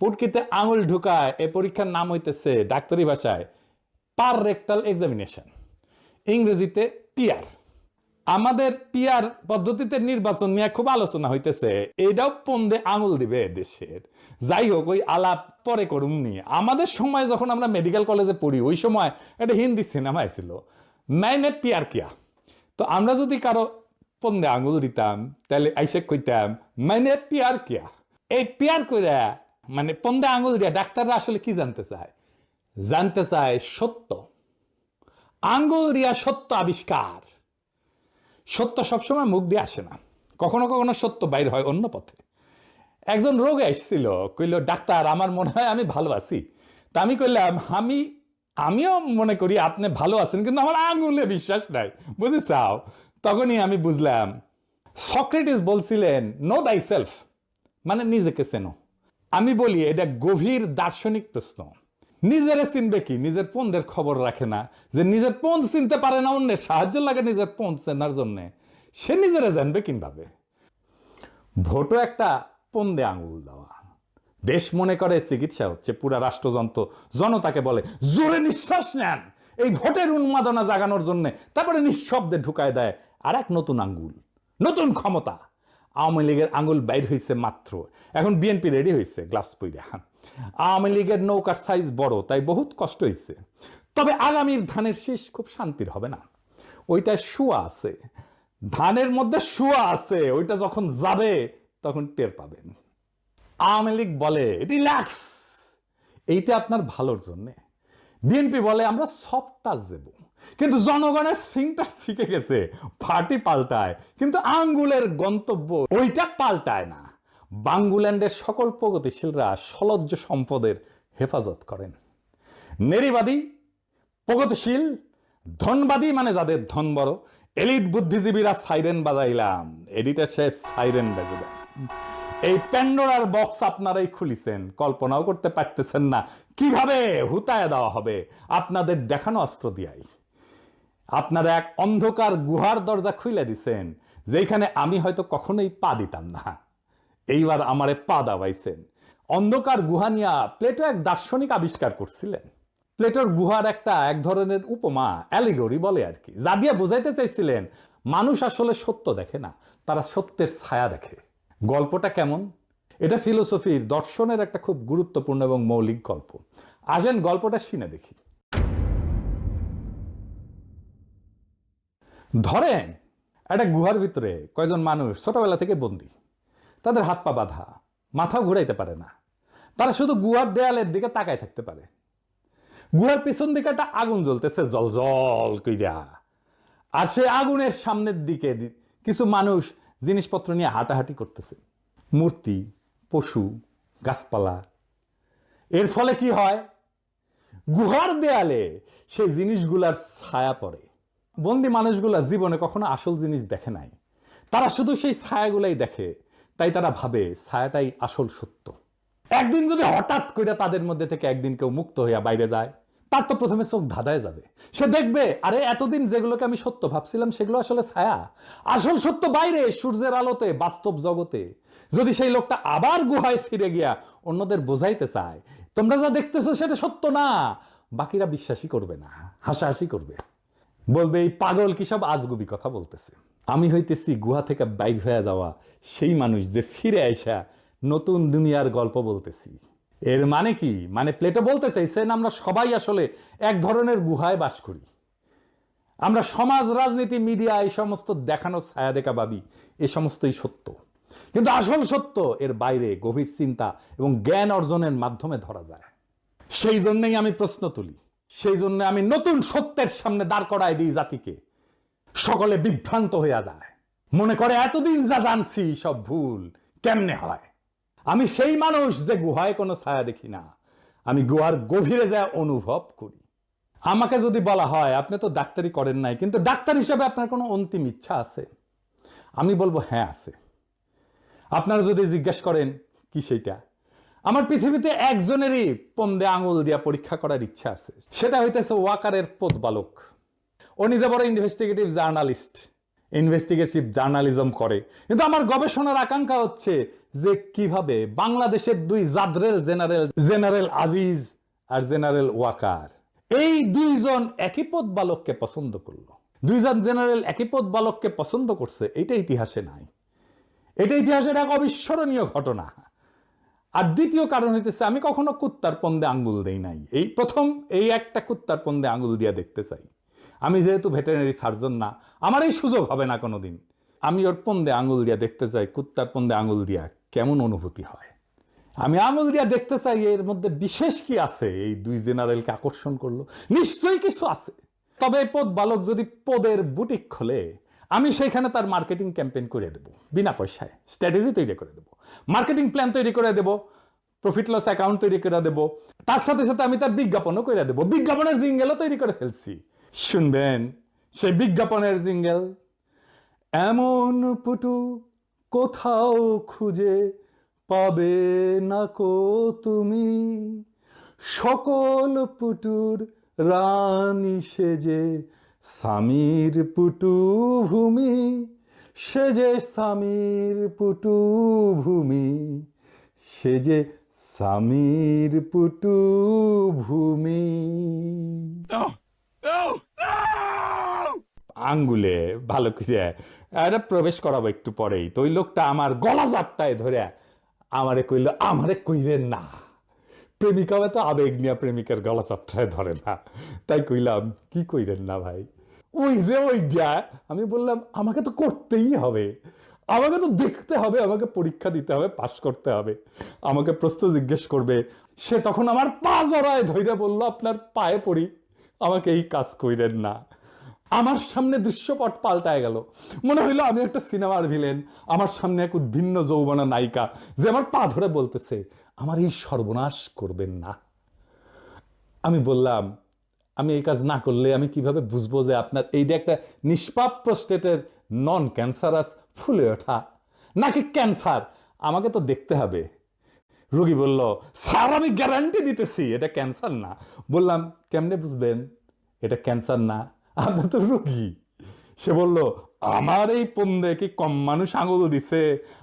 পুটকিতে আঙুল ঢুকায়, এ পরীক্ষার নাম হইতেছে ডাক্তারি ভাষায় পার রেক্টাল এক্সামিনেশন, ইংরেজিতে পিয়ার আমাদের পিয়ার পদ্ধতিতে নির্বাচন নিয়ে খুব আলোচনা হইতেছে, এটাও পন্দে আঙুল দিবে দেশের। যাই হোক, ওই আলাপ পরে করুম নি। আমাদের সময় যখন আমরা মেডিকেল কলেজে পড়ি, ওই সময় একটা হিন্দি সিনেমা ছিল, ম্যানে পিয়ার কিয়া। তো আমরা যদি কারও পন্দে আঙুল দিতাম, তাহলে আইসে কইতাম মানে পিয়ার কিয়া? এই পিয়ার কইরা মানে পন্দে আঙুল দিয়া ডাক্তাররা আসলে কি জানতে চায়? জানতে চায় সত্য। আঙ্গুল দিয়া সত্য আবিষ্কার। সত্য সবসময় মুখ দিয়ে আসে না। কখনো কখনো সত্য বাইর হয় অন্য পথে। একজন রোগে এসেছিল, কইল, ডাক্তার, আমার মনে হয় আমি ভালো আছি। তা আমি কইলাম, আমি, আমিও মনে করি আপনি ভালো আছেন, কিন্তু আমার আঙুলে বিশ্বাস নাই। বুঝে চাও তখনই আমি বুঝলাম, সক্রেটিস বলছিলেন নো দাই সেলফ মানে নিজেকে চেনো। আমি বলি, এটা গভীর দার্শনিক প্রশ্ন। নিজেরে চিনবে কি? নিজের পন্দের খবর রাখে না। যে নিজের পন্দ চিনতে পারে না অন্যের, সাহায্য লাগে নিজের পন্দ চেনার জন্যে। সে নিজেরা জানবে কীভাবে? ভোটও একটা পন্দে আঙুল দেওয়া। দেশ মনে করে চিকিৎসা হচ্ছে, পুরা রাষ্ট্রযন্ত্র, জনতাকে বলে, জোরে নিঃশ্বাস নেন! এই ভোটের উন্মাদনা জাগানোর জন্য, তারপরে নিঃশব্দে ঢুকায় দেয় আর এক নতুন আঙ্গুল নতুন ক্ষমতা। আওয়ামী লীগের আঙুল বাইর হয়েছে মাত্র। এখন বিএনপি রেডি হয়েছে গ্লাভস পইরা। আওয়ামী লীগের নৌকার সাইজ বড়, তাই বহুত কষ্ট হয়েছে তবে আগামীর ধানের শেষ খুব শান্তির হবে না। ওইটা শুয়া আছে। ধানের মধ্যে শুয়া আছে। ওইটা যখন যাবে, তখন টের পাবেন। আওয়ামী লীগ বলে, রিল্যাক্স! এইটা আপনার ভালোর জন্যে। বিএনপি বলে, আমরা সফট টাচ দেব কিন্তু জনগণের সিংটা শিখে গেছে, পার্টি পাল্টায়। কিন্তু আঙ্গুলের গন্তব্য ওইটা পাল্টায় না। বাঙ্গুল্যান্ডের সকল প্রগতিশীলরা সলজ্জ সম্পদের হেফাজত করেন। নেরিবাদী প্রগতিশীল, ধনবাদী মানে যাদের ধন বড়, এলিট বুদ্ধিজীবীরা সাইরেন বাজাইলাম। এডিটার সাহেব সাইরেন বাজে দেন এই প্যান্ডোরার বক্স আপনারাই খুলিছেন, কল্পনাও করতে পারতেছেন না। কীভাবে হুতায় দেওয়া হবে? আপনাদের দেখানো অস্ত্র দিয়াই। আপনারা এক অন্ধকার গুহার দরজা খুলে দিছেন যেখানে আমি হয়তো কখনোই পা দিতাম না। এইবার আমারে পা দাবাইছেন অন্ধকার গুহা নিয়া প্লেটো এক দার্শনিক আবিষ্কার করছিলেন। প্লেটোর গুহার একটা এক ধরনের উপমা, অ্যালিগরি বলে আর কি, যা দিয়ে বোঝাইতে চাইছিলেন, মানুষ আসলে সত্য দেখে না, তারা সত্যের ছায়া দেখে। গল্পটা কেমন? এটা ফিলোসফির, দর্শনের একটা খুব গুরুত্বপূর্ণ এবং মৌলিক গল্প। আসেন গল্পটা শুনে দেখি। ধরেন, একটা গুহার ভিতরে কয়জন মানুষ ছোটবেলা থেকে বন্দি। তাদের হাত পা বাঁধা, মাথাও ঘুরাইতে পারে না। তারা শুধু গুহার দেয়ালের দিকে তাকায় থাকতে পারে। গুহার পিছন দিকে একটা আগুন জ্বলতেছে জল জল কইরা। আর সে আগুনের সামনের দিকে কিছু মানুষ জিনিসপত্র নিয়ে হাঁটাহাঁটি করতেছে। মূর্তি, পশু, গাছপালা। এর ফলে কি হয়? গুহার দেয়ালে সেই জিনিসগুলার ছায়া পড়ে। বন্দি মানুষগুলা জীবনে কখনো আসল জিনিস দেখে নাই। তারা শুধু সেই ছায়াগুলাই দেখে, তাই তারা ভাবে ছায়াটাই আসল সত্য। একদিন যদি হঠাৎ করে তাদের মধ্যে থেকে একদিন কেউ মুক্ত হইয়া বাইরে যায়, তার তো প্রথমে চোখ ধাঁধায় যাবে। সে দেখবে, আরে এতদিন যেগুলোকে আমি সত্য ভাবছিলাম, সেগুলো আসলে ছায়া। আসল সত্য বাইরে, সূর্যের আলোতে, বাস্তব জগতে। যদি সেই লোকটা আবার গুহায় ফিরে গিয়া অন্যদের বোঝাইতে চায়, তোমরা যা দেখতেছো সেটা সত্য না। বাকিরা বিশ্বাসই করবে না, হাসাহাসি করবে। বলবে, এই পাগল কি সব আজগুবি কথা বলতেছে? আমি হইতেছি গুহা থেকে বাইর হয়ে যাওয়া সেই মানুষ যে ফিরে আসা নতুন দুনিয়ার গল্প বলতেছি। এর মানে কি? মানে প্লেটো বলতে চাইছেন, আমরা সবাই আসলে এক ধরনের গুহায় বাস করি। আমরা সমাজ, রাজনীতি, মিডিয়া, এই সমস্ত দেখানো ছায়া দেখা ভাবি, এ সমস্তই সত্য। কিন্তু আসল সত্য এর বাইরে গভীর চিন্তা এবং জ্ঞান অর্জনের মাধ্যমে ধরা যায়। সেই জন্যই আমি প্রশ্ন তুলি সেই জন্য আমি নতুন সত্যের সামনে দাঁড় করায় দিই জাতিকে। সকলে বিভ্রান্ত হইয়া যায়। মনে করে, এতদিন যা জানছি, সব ভুল। কেমনে হয়? আমি সেই মানুষ যে গুহায় কোনো ছায়া দেখি না। আমি গুহার গভীরে যা অনুভব করি। আমাকে যদি বলা হয়, আপনি তো ডাক্তারি করেন নাই, কিন্তু ডাক্তার হিসেবে আপনার কোনো অন্তিম ইচ্ছা আছে? আমি বলব হ্যাঁ আছে। আপনারা যদি জিজ্ঞেস করেন, কি সেইটা? আমার পৃথিবীতে একজনেরই পন্দে আঙুল দিয়া পরীক্ষা করার ইচ্ছা আছে। সেটা হইতেছে ওয়াকারের বালক ও নিজে বড় ইনভেস্টিগেটিভ জার্নালিস্ট ইনভেস্টিগেটিভ জার্নালিজম করে। কিন্তু আমার গবেষণার আকাঙ্ক্ষা হচ্ছে যে কীভাবে বাংলাদেশের দুই জাদরেল জেনারেল জেনারেল আজিজ আর জেনারেল ওয়াকার। এই দুইজন একই পদ বালককে পছন্দ করল। দুইজন জেনারেল একই পদ বালককে পছন্দ করছে এটা ইতিহাসে নাই। এটা ইতিহাসের এক অবিস্মরণীয় ঘটনা। আর দ্বিতীয় কারণ হইতেছে, আমি কখনো কুত্তার পন্দে আঙ্গুল দেই নাই। এই প্রথম এই একটা কুত্তার পন্দে আঙ্গুল দিয়া দেখতে চাই। আমি যেহেতু ভেটেরিনারি সার্জন না, আমার এই সুযোগ হবে না কোনোদিন। আমি ওর পন্দে আঙ্গুল দিয়া দেখতে চাই, কুত্তার পন্দে আঙ্গুল দিয়া কেমন অনুভূতি হয়। আমি আঙুল দিয়া দেখতে চাই, এর মধ্যে বিশেষ কি আছে? এই দুই জেনারেলকে আকর্ষণ করল। নিশ্চয়ই কিছু আছে। তবে পদ বালক যদি পদের বুটিক খোলে আমি সেখানে তার মার্কেটিং ক্যাম্পেইন করে দেব, বিনা পয়সায় স্ট্র্যাটেজি তৈরি করে দেব মার্কেটিং প্ল্যান তৈরি করে দেব প্রফিট লস অ্যাকাউন্ট তৈরি করে দেব, তার সাথে সাথে আমি তার বিজ্ঞাপনও করে দেব, বিজ্ঞাপনের জিঙ্গেলও তৈরি করে ফেলছি। শুনবেন, সেই বিজ্ঞাপনের জিঙ্গেল এমন পুটু কোথাও খুঁজে পাবে না কো তুমি, সকল পুটুর রানী সেজে স্বামীর পুটু ভূমি, সে যে স্বামীর পুটু ভূমি, সে যে স্বামীর পুটু ভূমি। আঙ্গুলে ভালো করে এটা প্রবেশ করাবো একটু পরেই। তো ওই লোকটা আমার গলা জাপটায় ধরে আমারে কইল, আমারে কইলেন না। প্রেমিকাও তো আবেগ নিয়ে প্রেমিকার গলা চাপটায় ধরে না। তাই কইলাম, কি কইলেন না ভাই? ওই যে ওই যা আমি বললাম, আমাকে তো করতেই হবে। আমাকে তো দেখতে হবে, আমাকে পরীক্ষা দিতে হবে, পাশ করতে হবে। আমাকে প্রশ্ন জিজ্ঞেস করবে, সে তখন আমার পা জড়ায় ধৈর্য বলল, আপনার পায়ে পড়ি, আমাকে এই কাজ কইলেন না। আমার সামনে দৃশ্যপট পাল্টায় গেল। মনে হইল, আমি একটা সিনেমার ভিলেন, আমার সামনে এক উদ্ভিন্ন যৌবনা নায়িকা, যে আমার পা ধরে বলতেছে আমার এই সর্বনাশ করবেন না। আমি বললাম, আমি এই কাজ না করলে আমি কীভাবে বুঝব যে আপনার এইটা একটা নিষ্পাপ প্রস্টেটের নন ক্যান্সারাস ফুলে ওঠা, নাকি ক্যান্সার? আমাকে তো দেখতে হবে। রোগী বলল, স্যার, আমি গ্যারান্টি দিতেছি, এটা ক্যান্সার না। বললাম, কেমনে বুঝবেন? এটা ক্যান্সার না আপনি তো রোগী। সে বলল, আমার এই পন্দে কি কম মানুষ আঙুল দিছে?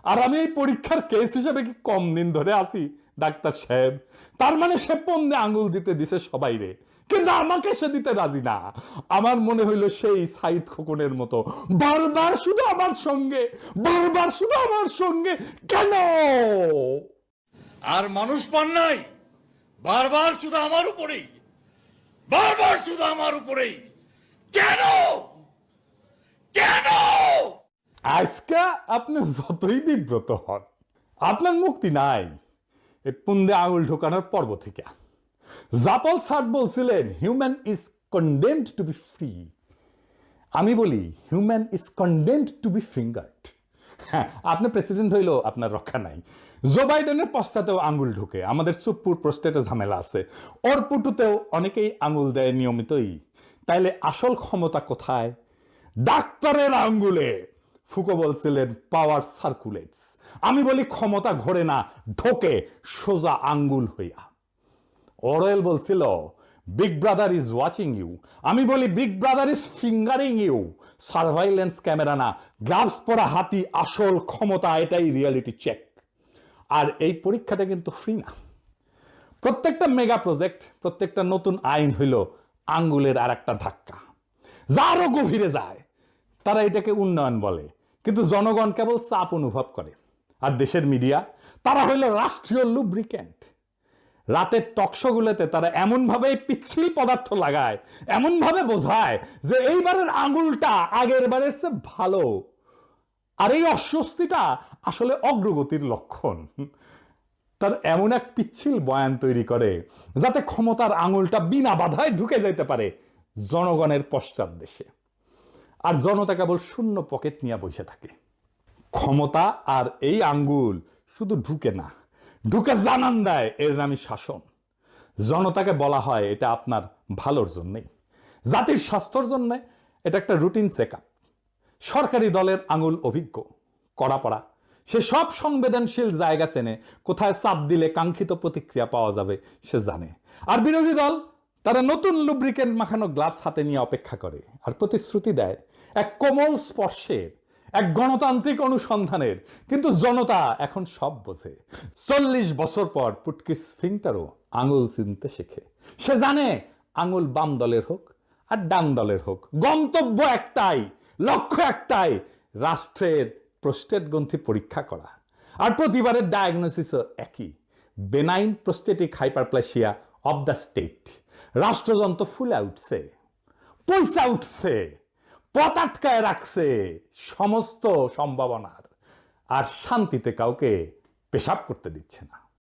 আর আমি এই পরীক্ষার কেস হিসেবে কি কম দিন ধরে আছি? ডাক্তার সাহেব। তার মানে সে পন্দে আঙুল দিতে দিছে সবাই রে। কিন্তু আমাকে সে দিতে রাজি না। আমার মনে হইল সেই সাইদ খোকনের মতো। বারবার শুধু আমার সঙ্গে বারবার শুধু আমার সঙ্গে কেন? আর মানুষ পান নাই। বারবার শুধু আমার উপরেই। বারবার শুধু আমার উপরেই। কেন? কেন? আজকে আপনি যতই বিব্রত হন আপনার মুক্তি নাই। এই পুন্দে আঙুল ঢোকানোর পর্ব থেকে। জাপল সাট বলছিলেন human is condemned to be free আমি বলি human is condemned to be fingered হ্যাঁ আপনি প্রেসিডেন্ট হইলেও আপনার রক্ষা নাই। জো বাইডেনের পশ্চাতেও আঙুল ঢুকে। আমাদের সুপুর প্রস্টেটে ঝামেলা আছে। ওর পুটুতেও অনেকেই আঙ্গুল দেয় নিয়মিতই। তাইলে আসল ক্ষমতা কোথায়? ডাক্তারের আঙ্গুলে ফুকো বলছিলেন পাওয়ার সার্কুলেটস আমি বলি ক্ষমতা ঘোরে না, ঢোকে সোজা আঙ্গুল হইয়া। অরয়েল বলছিল big brother is watching you আমি বলি big brother is fingering you surveillance camera না গ্লাভস পরা হাতি আসল ক্ষমতা, এটাই রিয়েলিটি চেক আর এই পরীক্ষাটা কিন্তু ফ্রি না। প্রত্যেকটা মেগা প্রজেক্ট প্রত্যেকটা নতুন আইন হইল আঙ্গুলের আর একটা ধাক্কা। যা আরও গভীরে যায়, তারা এটাকে উন্নয়ন বলে। কিন্তু জনগণ কেবল চাপ অনুভব করে। আর দেশের মিডিয়া, তারা হইল রাষ্ট্রীয় লুব্রিক্যান্ট রাতের টকশোগুলোতে তারা এমনভাবে পিচ্ছিল পদার্থ লাগায়, এমনভাবে বোঝায় যে এইবারের আঙুলটা আগের বারের চেয়ে ভালো। আর এই অস্বস্তিটা আসলে অগ্রগতির লক্ষণ। তার এমন এক পিচ্ছিল বয়ান তৈরি করে, যাতে ক্ষমতার আঙুলটা বিনা বাধায় ঢুকে যেতে পারে জনগণের পশ্চাৎ দেশে। আর জনতা কেবল শূন্য পকেট নিয়ে বসে থাকে। ক্ষমতা আর এই আঙ্গুল শুধু ঢুকে না, ঢুকে জানান দেয় এর নামই শাসন। জনতাকে বলা হয় এটা আপনার ভালোর জন্যেই জাতির স্বাস্থ্যর জন্য এটা একটা রুটিন চেক সরকারি দলের আঙুল অভিজ্ঞ, কড়া পড়া। সে সব সংবেদনশীল জায়গা চেনে, কোথায় চাপ দিলে কাঙ্ক্ষিত প্রতিক্রিয়া পাওয়া যাবে সে জানে। আর বিরোধী দল তারা নতুন লুব্রিকেন্ট মাখানো গ্লাভস হাতে নিয়ে অপেক্ষা করে আর প্রতিশ্রুতি দেয় এক কোমল স্পর্শের এক গণতান্ত্রিক অনুসন্ধানের। কিন্তু জনতা এখন সব বোঝে। চল্লিশ বছর পর পুটকি ফিংটারও আঙুল চিনতে শেখে। সে জানে আঙুল বাম দলের হোক আর ডান দলের হোক। গন্তব্য একটাই, লক্ষ্য একটাই, রাষ্ট্রের প্রস্টেট গ্রন্থি পরীক্ষা করা। আর প্রতিবারের ডায়াগনোসিসও একই। Benign prostatic hyperplasia of the state রাষ্ট্রযন্ত্র ফুলে উঠছে। পয়সা উঠছে। পথ আটকায় রাখছে সমস্ত সম্ভাবনার। আর শান্তিতে কাউকে পেশাব করতে দিচ্ছে না।